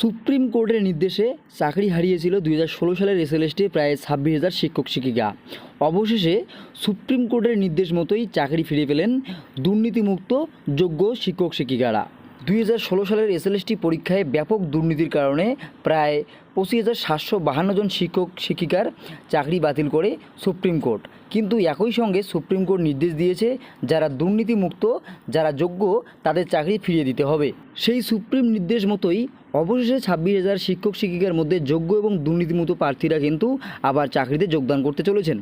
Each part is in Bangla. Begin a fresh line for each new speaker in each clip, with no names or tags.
সুপ্রিম কোর্টের নির্দেশে চাকরি হারিয়েছিল দুই হাজার ষোলো সালের এসএলএসটি প্রায় ছাব্বিশ হাজার শিক্ষক শিক্ষিকা। অবশেষে সুপ্রিম কোর্টের নির্দেশ মতোই চাকরি ফিরে পেলেন দুর্নীতিমুক্ত, যোগ্য শিক্ষক শিক্ষিকারা। দুই হাজার ষোলো সালের এসএলএসটি পরীক্ষায় ব্যাপক দুর্নীতির কারণে প্রায় পঁচিশ হাজার সাতশো বাহান্ন জন শিক্ষক, শিক্ষিকার চাকরি বাতিল করে সুপ্রিম কোর্ট। কিন্তু একই সঙ্গে সুপ্রিম কোর্ট নির্দেশ দিয়েছে যারা দুর্নীতিমুক্ত, যারা যোগ্য, তাদের চাকরি ফিরিয়ে দিতে হবে। সেই সুপ্রিম নির্দেশ মতোই অবশেষে ছাব্বিশ হাজার শিক্ষক, শিক্ষিকার মধ্যে যোগ্য এবং দুর্নীতিমুক্ত প্রার্থীরা কিন্তু আবার চাকরিতে যোগদান করতে চলেছেন।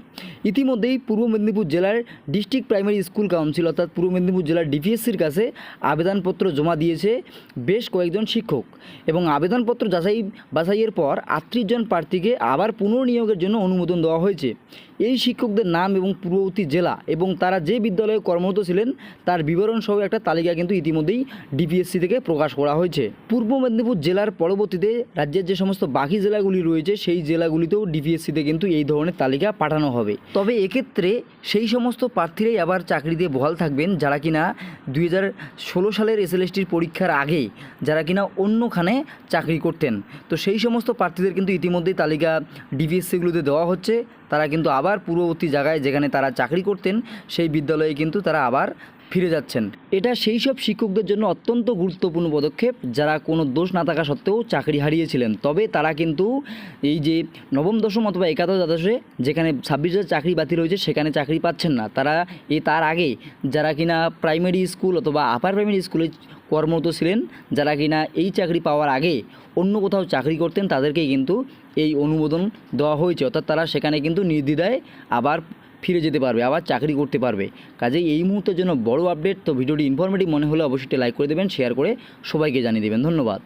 ইতিমধ্যেই পূর্ব মেদিনীপুর জেলার ডিস্ট্রিক্ট প্রাইমারি স্কুল কাউন্সিল অর্থাৎ পূর্ব মেদিনীপুর জেলার ডিপিএসসির কাছে আবেদনপত্র জমা দিয়েছে বেশ কয়েকজন শিক্ষক এবং আবেদনপত্র যাচাই বাছাইয়ের পর আটত্রিশ জন প্রার্থীকে আবার পুনর্নিয়োগের জন্য অনুমোদন দেওয়া হয়েছে। এই শিক্ষকদের নাম এবং পূর্ববর্তী জেলা এবং তারা যে বিদ্যালয়ে কর্মরত ছিলেন, তার বিবরণ সহ একটা তালিকা কিন্তু ইতিমধ্যেই ডিপিএসসি থেকে প্রকাশ করা হয়েছে। পূর্ব মেদিনীপুর জেলার পরবর্তীতে রাজ্যের যে সমস্ত বাকি জেলাগুলি রয়েছে, সেই জেলাগুলিতেও ডিপিএসসিতে কিন্তু এই ধরনের তালিকা পাঠানো হবে। তবে এক্ষেত্রে সেই সমস্ত প্রার্থীরাই আবার চাকরিতে বহাল থাকবেন যারা কিনা দুই হাজার ষোলো সালের এসএলএসটির পরীক্ষার আগে যারা কিনা অন্যখানে চাকরি করতেন। তো সেই সমস্ত প্রার্থীদের কিন্তু ইতিমধ্যেই তালিকা ডিপিএসসিগুলোতে দেওয়া হচ্ছে। তারা কিন্তু আবার পূর্ববর্তী জায়গায় যেখানে তারা চাকরি করতেন সেই বিদ্যালয়ে কিন্তু তারা আবার ফিরে যাচ্ছেন। এটা সেই সব শিক্ষকদের জন্য অত্যন্ত গুরুত্বপূর্ণ পদক্ষেপ, যারা কোনো দোষ না থাকা সত্ত্বেও চাকরি হারিয়েছিলেন। তবে তারা কিন্তু এই যে নবম, দশম অথবা একাদশ দ্বাদশে যেখানে ছাব্বিশ হাজার চাকরি বাতিল হয়েছে, সেখানে চাকরি পাচ্ছেন না। তারা এ তার আগে যারা কিনা প্রাইমারি স্কুল অথবা আপার প্রাইমারি স্কুলে কর্মরত ছিলেন, যারা কিনা এই চাকরি পাওয়ার আগে অন্য কোথাও চাকরি করতেন, তাদেরকেই কিন্তু এই অনুমোদন দেওয়া হয়েছে। অর্থাৎ তারা সেখানে কিন্তু নির্দ্বিধায় আবার ফিরে যেতে পারবে, আবার চাকরি করতে পারবে। কাজেই এই মুহূর্তের জন্য বড় আপডেট তো ভিডিওটি ইনফরমেটিভ মনে হলে অবশ্যই লাইক করে দেবেন শেয়ার করে সবাইকে জানিয়ে দেবেন। ধন্যবাদ।